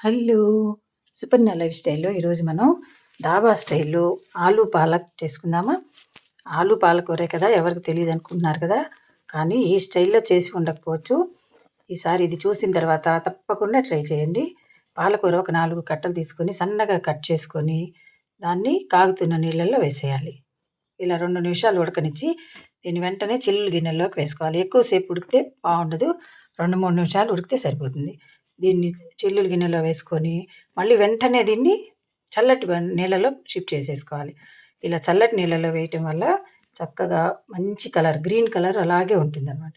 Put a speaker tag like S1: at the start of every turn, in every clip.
S1: Hello. Suparna life స్టైల్లో ఈరోజు మనం డాబా స్టైల్లో ఆలు పాలక్ చేసుకుందామా? ఆలు పాలకూరే కదా ఎవరికి తెలియదు అనుకుంటున్నారు కదా కానీ ఈ స్టైల్లో చేసి ఉండకపోవచ్చు. ఈసారి ఇది చూసిన తర్వాత తప్పకుండా ట్రై చేయండి. పాలకూర ఒక నాలుగు కట్టలు తీసుకొని సన్నగా కట్ చేసుకొని దాన్ని కాగుతున్న నీళ్ళల్లో వేసేయాలి. ఇలా రెండు నిమిషాలు ఉడకనిచ్చి దీని వెంటనే చిల్లు గిన్నెలోకి వేసుకోవాలి. ఎక్కువసేపు ఉడికితే బాగుండదు. రెండు మూడు నిమిషాలు ఉడికితే సరిపోతుంది. దీన్ని చిల్లులు గిన్నెలో వేసుకొని మళ్ళీ వెంటనే దీన్ని చల్లటి నీళ్ళలో షిఫ్ట్ చేసేసుకోవాలి. ఇలా చల్లటి నీళ్ళలో వేయటం వల్ల చక్కగా మంచి కలర్ గ్రీన్ కలర్ అలాగే ఉంటుందన్నమాట.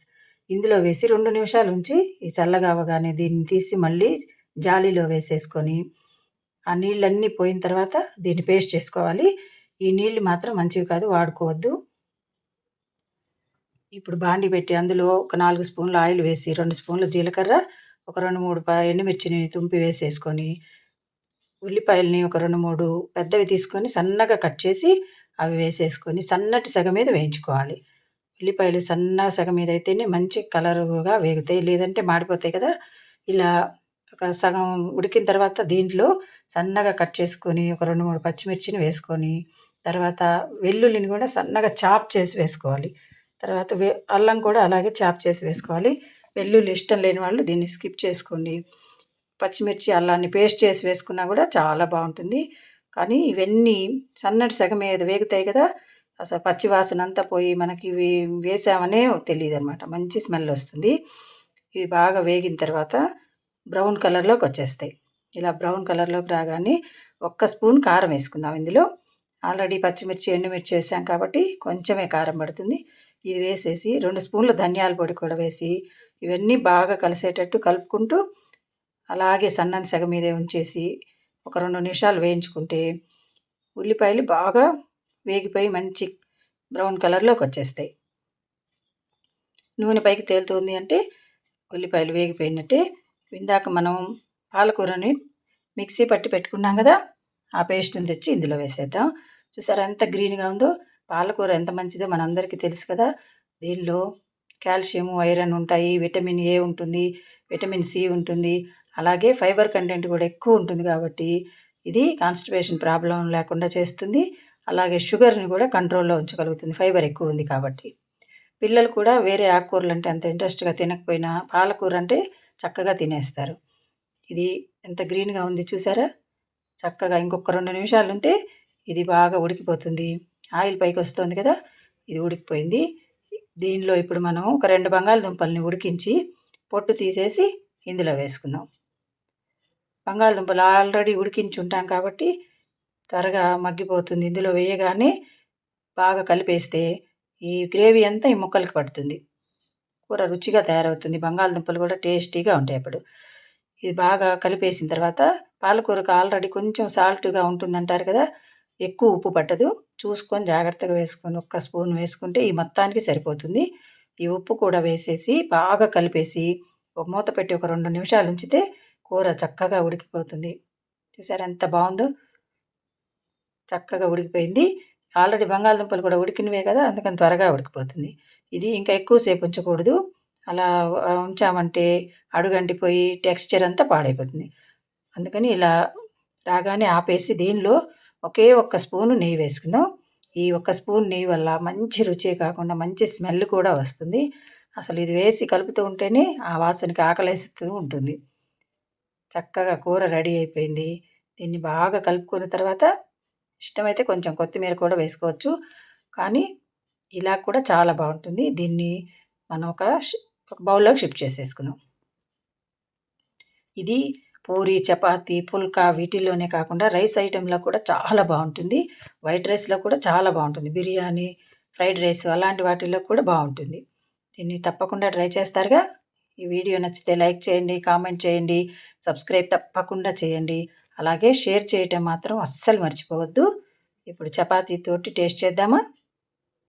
S1: ఇందులో వేసి రెండు నిమిషాలు ఉంచి ఈ చల్లగా అవగానే దీన్ని తీసి మళ్ళీ జాలీలో వేసేసుకొని ఆ నీళ్ళన్నీ పోయిన తర్వాత దీన్ని పేస్ట్ చేసుకోవాలి. ఈ నీళ్ళు మాత్రం మంచివి కాదు వాడుకోవద్దు. ఇప్పుడు బాండి పెట్టి అందులో ఒక నాలుగు స్పూన్లు ఆయిల్ వేసి రెండు స్పూన్లు జీలకర్ర ఒక రెండు మూడు ఎండుమిర్చిని తుంపి వేసేసుకొని ఉల్లిపాయలని ఒక రెండు మూడు పెద్దవి తీసుకొని సన్నగా కట్ చేసి అవి వేసేసుకొని సన్నటి సగ మీద వేయించుకోవాలి. ఉల్లిపాయలు సన్న సగం మీద అయితేనే మంచి కలరుగా వేగుతాయి. లేదంటే మాడిపోతాయి కదా. ఇలా ఒక సగం ఉడికిన తర్వాత దీంట్లో సన్నగా కట్ చేసుకొని ఒక రెండు మూడు పచ్చిమిర్చిని వేసుకొని తర్వాత వెల్లుల్లిని కూడా సన్నగా చాప్ చేసి వేసుకోవాలి. తర్వాత వే అల్లం కూడా అలాగే చాప్ చేసి వేసుకోవాలి. వెల్లుల్లి ఇష్టం లేని వాళ్ళు దీన్ని స్కిప్ చేసుకోండి. పచ్చిమిర్చి అల్లాన్ని పేస్ట్ చేసి వేసుకున్నా కూడా చాలా బాగుంటుంది. కానీ ఇవన్నీ సన్నటి సగం మీద వేగుతాయి కదా అసలు పచ్చి వాసన అంతా పోయి మనకి ఇవి వేసామనే తెలియదు అనమాట మంచి స్మెల్ వస్తుంది. ఇవి బాగా వేగిన తర్వాత బ్రౌన్ కలర్లోకి వచ్చేస్తాయి. ఇలా బ్రౌన్ కలర్లోకి రాగానే ఒక్క స్పూన్ కారం వేసుకుందాం ఇందులో. ఆల్రెడీ పచ్చిమిర్చి ఎండుమిర్చి వేసాం కాబట్టి కొంచెమే కారం పడుతుంది. ఇది వేసేసి రెండు స్పూన్ల ధనియాల పొడి కూడా వేసి ఇవన్నీ బాగా కలిసేటట్టు కలుపుకుంటూ అలాగే సన్నని సెగ మీదే ఉంచేసి ఒక రెండు నిమిషాలు వేయించుకుంటే ఉల్లిపాయలు బాగా వేగిపోయి మంచి బ్రౌన్ కలర్లోకి వచ్చేస్తాయి. నూనె పైకి తేలుతుంది అంటే ఉల్లిపాయలు వేగిపోయినట్టే ఇందాక మనం పాలకూరని మిక్సీ పట్టి పెట్టుకున్నాం కదా ఆ పేస్ట్ని తెచ్చి ఇందులో వేసేద్దాం. చూసారా ఎంత గ్రీన్గా ఉందో? పాలకూర ఎంత మంచిదో మనందరికీ తెలుసు కదా దీనిలో కాల్షియం ఐరన్ ఉంటాయి విటమిన్ ఏ ఉంటుంది విటమిన్ సి ఉంటుంది. అలాగే ఫైబర్ కంటెంట్ కూడా ఎక్కువ ఉంటుంది కాబట్టి ఇది కాన్స్టిపేషన్ ప్రాబ్లం లేకుండా చేస్తుంది. అలాగే షుగర్ని కూడా కంట్రోల్లో ఉంచగలుగుతుంది. ఫైబర్ ఎక్కువ ఉంది కాబట్టి. పిల్లలు కూడా వేరే ఆకుకూరలు అంటే అంత ఇంట్రెస్ట్గా తినకపోయినా పాలకూర అంటే చక్కగా తినేస్తారు. ఇది ఎంత గ్రీన్గా ఉంది చూసారా? చక్కగా ఇంకొక రెండు నిమిషాలు ఉంటే ఇది బాగా ఉడికిపోతుంది. ఆయిల్ పైకి వస్తుంది కదా? ఇది ఉడికిపోయింది. దీనిలో ఇప్పుడు మనం ఒక రెండు బంగాళదుంపల్ని ఉడికించి పొట్టు తీసేసి ఇందులో వేసుకుందాం. బంగాళదుంపలు ఆల్రెడీ ఉడికించి ఉంటాం కాబట్టి త్వరగా మగ్గిపోతుంది. ఇందులో వేయగానే బాగా కలిపేస్తే ఈ గ్రేవీ అంతా ఈ ముక్కలకి పడుతుంది. కూర రుచిగా తయారవుతుంది. బంగాళదుంపలు కూడా టేస్టీగా ఉంటాయి అప్పుడు. ఇది బాగా కలిపేసిన తర్వాత పాలకూరకు ఆల్రెడీ కొంచెం సాల్ట్గా ఉంటుందంటారు కదా ఎక్కువ ఉప్పు పట్టదు. చూసుకొని జాగ్రత్తగా వేసుకొని ఒక్క స్పూన్ వేసుకుంటే ఈ మొత్తానికి సరిపోతుంది. ఈ ఉప్పు కూడా వేసేసి బాగా కలిపేసి ఒక మూత పెట్టి ఒక రెండు నిమిషాలు ఉంచితే కూర చక్కగా ఉడికిపోతుంది. చూసారు ఎంత బాగుందో? చక్కగా ఉడికిపోయింది. ఆల్రెడీ బంగాళదుంపలు కూడా ఉడికినవే కదా అందుకని త్వరగా ఉడికిపోతుంది. ఇది ఇంకా ఎక్కువసేపు ఉంచకూడదు. అలా ఉంచామంటే అడుగంటిపోయి టెక్స్చర్ అంతా పాడైపోతుంది. అందుకని ఇలా రాగానే ఆపేసి దీనిలో ఒకే ఒక్క స్పూను నెయ్యి వేసుకుందాం. ఈ ఒక్క స్పూన్ నెయ్యి వల్ల మంచి రుచే కాకుండా మంచి స్మెల్ కూడా వస్తుంది. అసలు ఇది వేసి కలుపుతూ ఉంటేనే ఆ వాసనకి ఆకలేస్తూ ఉంటుంది. చక్కగా కూర రెడీ అయిపోయింది. దీన్ని బాగా కలుపుకున్న తర్వాత ఇష్టమైతే కొంచెం కొత్తిమీర కూడా వేసుకోవచ్చు. కానీ ఇలా కూడా చాలా బాగుంటుంది. దీన్ని మనం ఒక ఒక బౌల్లోకి షిఫ్ట్ చేసేసుకుందాం. ఇది పూరి చపాతీ పుల్కా వీటిల్లోనే కాకుండా రైస్ ఐటెంలో కూడా చాలా బాగుంటుంది. వైట్ రైస్లో కూడా చాలా బాగుంటుంది. బిర్యానీ ఫ్రైడ్ రైస్ అలాంటి వాటిల్లో కూడా బాగుంటుంది. దీన్ని తప్పకుండా ట్రై చేస్తారుగా. ఈ వీడియో నచ్చితే లైక్ చేయండి కామెంట్ చేయండి సబ్స్క్రైబ్ తప్పకుండా చేయండి. అలాగే షేర్ చేయటం మాత్రం అస్సలు మర్చిపోవద్దు. ఇప్పుడు చపాతీతోటి టేస్ట్ చేద్దామా?